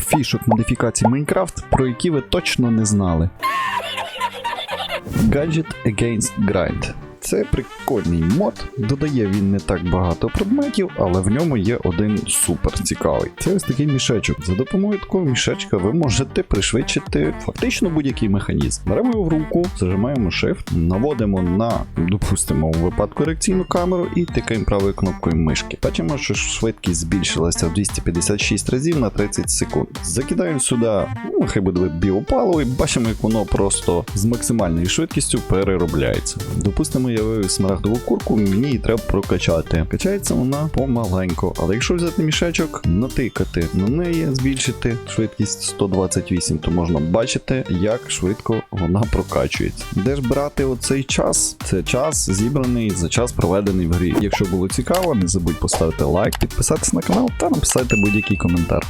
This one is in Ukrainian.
фішок модифікацій Майнкрафт, про які ви точно не знали. Gadget Against Grind. Це прикольний мод. Додає він не так багато предметів, але в ньому є один супер цікавий. Це ось такий мішечок. За допомогою такого мішечка ви можете пришвидшити фактично будь-який механізм. Беремо його в руку, зажимаємо Shift, наводимо на, допустимо, у випадку реакційну камеру і тикаємо правою кнопкою мишки. Бачимо, що швидкість збільшилася в 256 разів на 30 секунд. Закидаємо сюди, ну, хай буде біопаливо, і бачимо, як воно просто з максимальною швидкістю переробляється. Допустимо, я вивів смарагдову курку, мені її треба прокачати. Качається вона помаленько, але якщо взяти мішечок, натикати на неї, збільшити швидкість 128, то можна бачити, як швидко вона прокачується. Де ж брати оцей час? Це час зібраний за час проведений в грі. Якщо було цікаво, не забудь поставити лайк, підписатися на канал та написати будь-який коментар.